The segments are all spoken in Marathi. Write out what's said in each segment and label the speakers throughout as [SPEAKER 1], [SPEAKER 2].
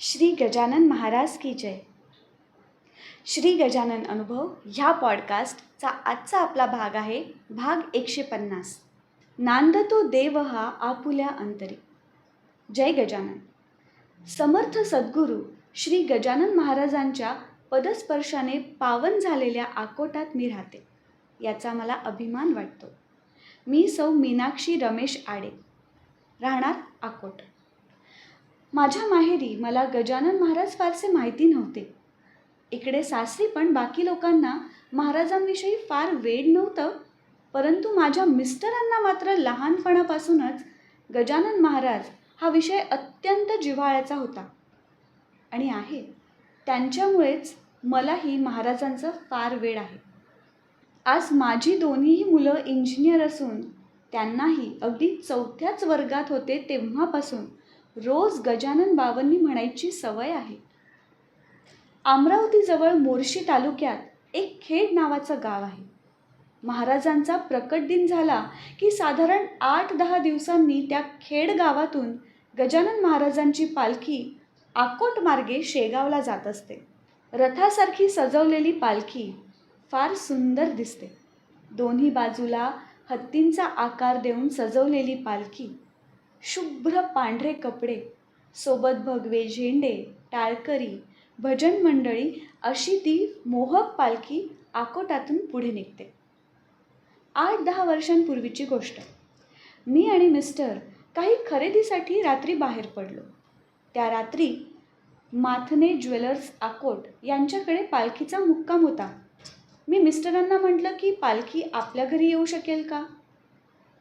[SPEAKER 1] श्री गजानन महाराज की जय. श्री गजानन अनुभव ह्या पॉडकास्टचा आजचा आपला भाग आहे भाग एकशे पन्नास. नांदतो देव हा आपुल्या अंतरी. जय गजानन. समर्थ सद्गुरू श्री गजानन महाराजांच्या पदस्पर्शाने पावन झालेल्या आकोटात मी राहते. याचा मला अभिमान वाटतो. मी सौ मीनाक्षी रमेश आडे. राहणार आकोट. माझ्या माहेरी मला गजानन महाराज फारसे माहिती नव्हते. इकडे सासरी पण बाकी लोकांना महाराजांविषयी फार वेड नव्हतं. परंतु माझ्या मिस्टरांना मात्र लहानपणापासूनच गजानन महाराज हा विषय अत्यंत जिव्हाळ्याचा होता. आणि आहे. त्यांच्यामुळेच मलाही महाराजांचं फार वेळ आहे. आज माझी दोन्हीही मुलं इंजिनियर असून त्यांनाही अगदी चौथ्याच वर्गात होते तेव्हापासून. रोज गजानन बाबांनी म्हणायची सवय आहे. अमरावतीजवळ मोर्शी तालुक्यात एक खेड नावाचं गाव आहे. महाराजांचा प्रकट दिन झाला की साधारण आठ दहा दिवसांनी त्या खेड गावातून गजानन महाराजांची पालखी आकोट मार्गे शेगावला जात असते. रथासारखी सजवलेली पालखी फार सुंदर दिसते. दोन्ही बाजूला हत्तींचा आकार देऊन सजवलेली पालखी शुभ्र पांढरे कपडे सोबत भगवे झेंडे टाळकरी भजन मंडळी अशी ती मोहक पालखी आकोटातून पुढे निघते. आठ दहा वर्षांपूर्वीची गोष्ट. मी आणि मिस्टर काही खरेदीसाठी रात्री बाहेर पडलो. त्या रात्री माथने ज्वेलर्स आकोट यांच्याकडे पालखीचा मुक्काम होता. मी मिस्टरांना म्हटलं की पालखी आपल्या घरी येऊ शकेल का?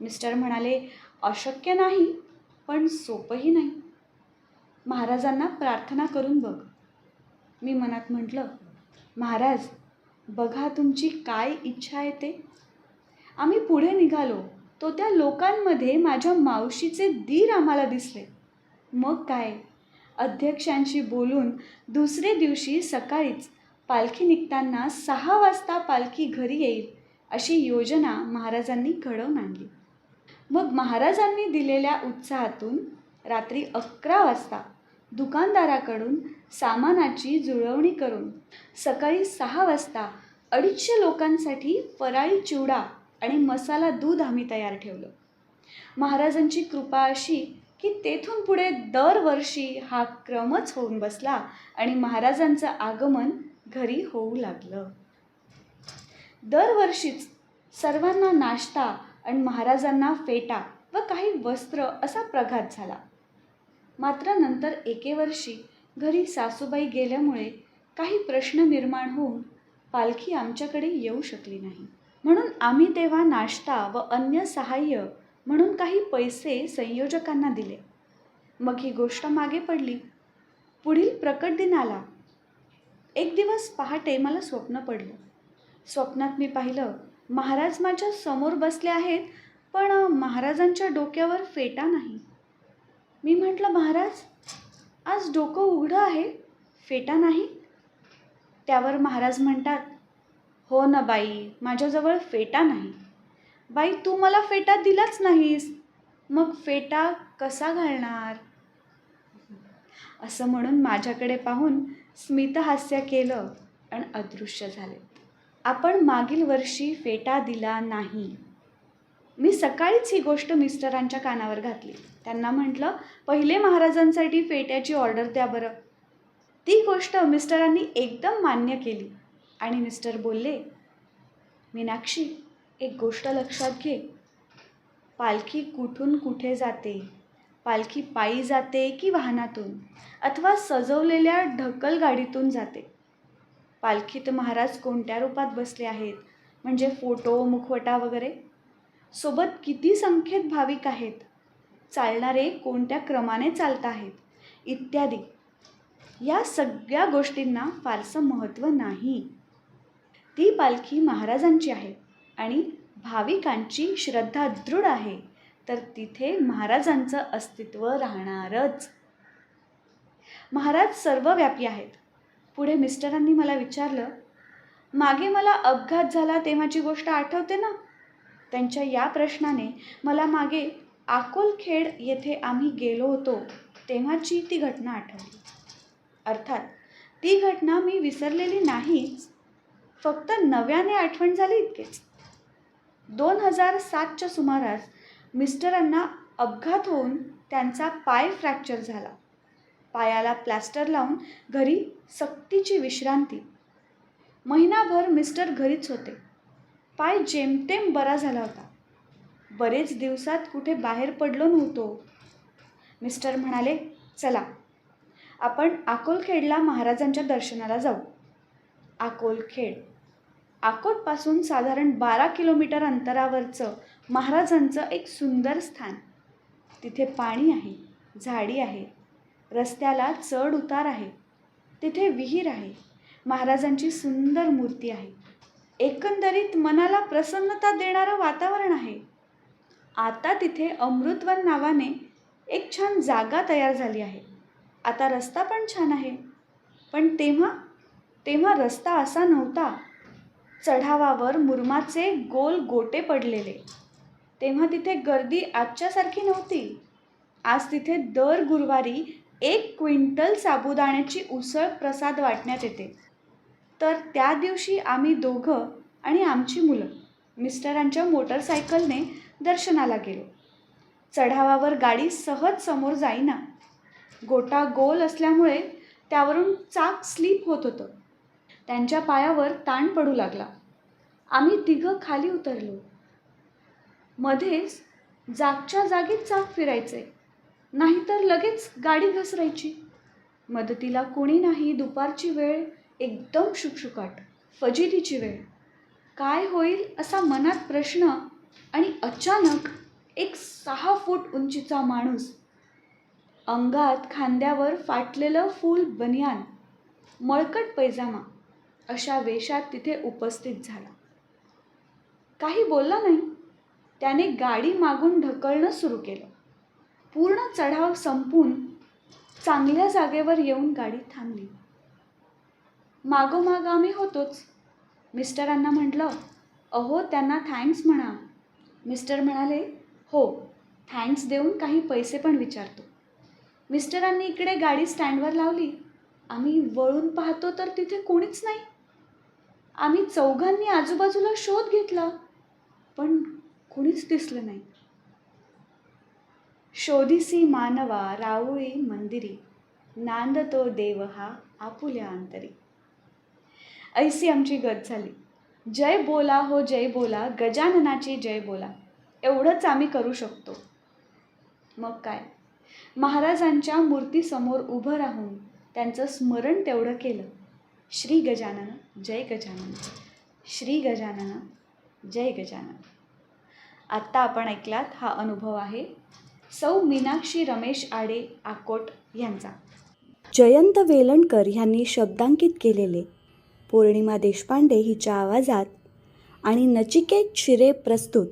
[SPEAKER 1] मिस्टर म्हणाले अशक्य नाही पण सोपंही नाही. महाराजांना प्रार्थना करून बघ. मी मनात म्हटलं महाराज बघा तुमची काय इच्छा आहे ते. आम्ही पुढे निघालो. तो त्या लोकांमध्ये माझ्या मावशीचे दीर आम्हाला दिसले. मग काय? अध्यक्षांशी बोलून दुसरे दिवशी सकाळीच पालखी निघताना सहा वाजता पालखी घरी येईल अशी योजना महाराजांनी घडवून आणली. मग महाराजांनी दिलेल्या उत्साहातून रात्री अकरा वाजता दुकानदाराकडून सामानाची जुळवणी करून सकाळी सहा वाजता अडीचशे लोकांसाठी फराळी चिवडा आणि मसाला दूध आम्ही तयार ठेवलं. महाराजांची कृपा अशी की तेथून पुढे दरवर्षी हा क्रमच होऊन बसला आणि महाराजांचं आगमन घरी होऊ लागलं. दरवर्षीच सर्वांना नाश्ता आणि महाराजांना फेटा व काही वस्त्र असा प्रघात झाला. मात्र नंतर एके वर्षी घरी सासूबाई गेल्यामुळे काही प्रश्न निर्माण होऊन पालखी आमच्याकडे येऊ शकली नाही. म्हणून आम्ही तेव्हा नाश्ता व अन्य सहाय्य म्हणून काही पैसे संयोजकांना दिले. मग ही गोष्ट मागे पडली. पुढील प्रकट दिन आला. एक दिवस पहाटे मला स्वप्न पडलं. स्वप्नात मी पाहिलं महाराज माझ्यासमोर बसले आहेत पण महाराजांच्या डोक्यावर फेटा नाही. मी म्हटलं महाराज आज डोकं उघडं आहे फेटा नाही? त्यावर महाराज म्हणतात हो ना बाई माझ्याजवळ फेटा नाही. बाई तू मला फेटा दिलाच नाहीस. मग फेटा कसा घालणार? असं म्हणून माझ्याकडे पाहून स्मितहास्य केलं आणि अदृश्य झाले. आपण मागील वर्षी फेटा दिला नाही. मी सकाळीच ही गोष्ट मिस्टरांच्या कानावर घातली. त्यांना म्हटलं पहिले महाराजांसाठी फेट्याची ऑर्डर द्या बरं. ती गोष्ट मिस्टरांनी एकदम मान्य केली आणि मिस्टर बोलले मीनाक्षी एक गोष्ट लक्षात घे. पालखी कुठून कुठे जाते? पालखी पायी जाते की वाहनातून? अथवा सजवलेल्या ढकल गाडीतून जाते? पालखीत महाराज कोणत्या रूपात बसले आहेत? म्हणजे फोटो मुखवटा वगैरे? सोबत किती संख्येत भाविक आहेत? चालणारे कोणत्या क्रमाने चालत आहेत? इत्यादी. या सगळ्या गोष्टींना फारसं महत्त्व नाही. ती पालखी महाराजांची आहे आणि भाविकांची श्रद्धा दृढ आहे. तर तिथे महाराजांचं अस्तित्व राहणारच. महाराज सर्वव्यापी आहेत. पुढे मिस्टरांनी मला विचारलं मागे मला अपघात झाला तेव्हाची गोष्ट आठवते ना? त्यांच्या या प्रश्नाने मला मागे अकोलखेड येथे आम्ही गेलो होतो तेव्हाची ती घटना आठवली. अर्थात ती घटना मी विसरलेली नाहीच फक्त नव्याने आठवण झाली इतकेच. दोन हजार सातच्या सुमारास मिस्टरांना अपघात होऊन त्यांचा पाय फ्रॅक्चर झाला. पायाला प्लॅस्टर लावून घरी सक्तीची विश्रांती. महिनाभर मिस्टर घरीच होते. पाय जेमतेम बरा झाला होता. बरेच दिवसात कुठे बाहेर पडलो नव्हतो. मिस्टर म्हणाले चला आपण अकोलखेडला महाराजांच्या दर्शनाला जाऊ. अकोलखेड अकोटपासून साधारण बारा किलोमीटर अंतरावरचं महाराजांचं एक सुंदर स्थान. तिथे पाणी आहे झाडी आहे. रस्त्याला चढ उतार आहे. तिथे विहीर आहे. महाराजांची सुंदर मूर्ती आहे. एकंदरीत मनाला प्रसन्नता देणारं वातावरण आहे. आता तिथे अमृतवन नावाने एक छान जागा तयार झाली आहे. आता रस्ता पण छान आहे. पण तेव्हा तेव्हा रस्ता असा नव्हता. चढावावर मुरमाचे गोल गोटे पडलेले. तेव्हा तिथे गर्दी आजच्यासारखी नव्हती. आज तिथे दर गुरुवारी एक क्विंटल साबुदाण्याची उसळ प्रसाद वाटण्यात येते. तर त्या दिवशी आम्ही दोघं आणि आमची मुलं मिस्टरांच्या मोटरसायकलने दर्शनाला गेलो. चढावावर गाडी सहज समोर जाईना. गोटा गोल असल्यामुळे त्यावरून चाक स्लीप होत होतं. त्यांच्या पायावर ताण पडू लागला. आम्ही तिघं खाली उतरलो. मध्येच जागच्या जागीच चाक फिरायचे. नाहीतर लगेच गाडी घसरायची. मदतीला कोणी नाही दुपारची वेळ एकदम शुकशुकाट फजितीची वेळ. काय होईल असा मनात प्रश्न आणि अचानक एक सहा फूट उंचीचा माणूस अंगात खांद्यावर फाटलेलं फूल बनियान मळकट पैजामा अशा वेशात तिथे उपस्थित झाला. काही बोलला नाही. त्याने गाडी मागून ढकलणं सुरू केलं. पूर्ण चढाव संपून चांगल्या जागेवर येऊन गाडी थांबली. मागोमाग आम्ही होतोच. मिस्टरांना म्हटलं अहो त्यांना थँक्स म्हणा. मिस्टर म्हणाले हो थँक्स देऊन काही पैसे पण विचारतो. मिस्टरांनी इकडे गाडी स्टँडवर लावली. आम्ही वळून पाहतो तर तिथे कोणीच नाही. आम्ही चौघांनी आजूबाजूला शोध घेतला पण कुणीच दिसलं नाही. शोधिसी मानवा रावळी मंदिरी नांदतो देव हा आपुल्या अंतरी. ऐसी आमची गत झाली. जय बोला हो जय बोला गजाननाची जय बोला एवढंच आम्ही करू शकतो. मग काय? महाराजांच्या मूर्तीसमोर उभं राहून त्यांचं स्मरण तेवढं केलं. श्री गजानन जय गजानन श्री गजानन जय गजानन. आत्ता आपण ऐकलात हा अनुभव आहे. सौ मीनाक्षी रमेश आडे आकोट यांचा.
[SPEAKER 2] जयंत वेलणकर ह्यांनी शब्दांकित केलेले. पौर्णिमा देशपांडे हिच्या आवाजात आणि नचिकेत शिरे प्रस्तुत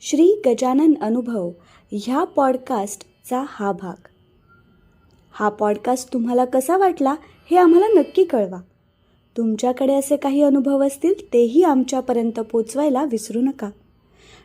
[SPEAKER 2] श्री गजानन अनुभव ह्या पॉडकास्टचा हा भाग. हा पॉडकास्ट तुम्हाला कसा वाटला हे आम्हाला नक्की कळवा. तुमच्याकडे असे काही अनुभव असतील तेही आमच्यापर्यंत पोचवायला विसरू नका.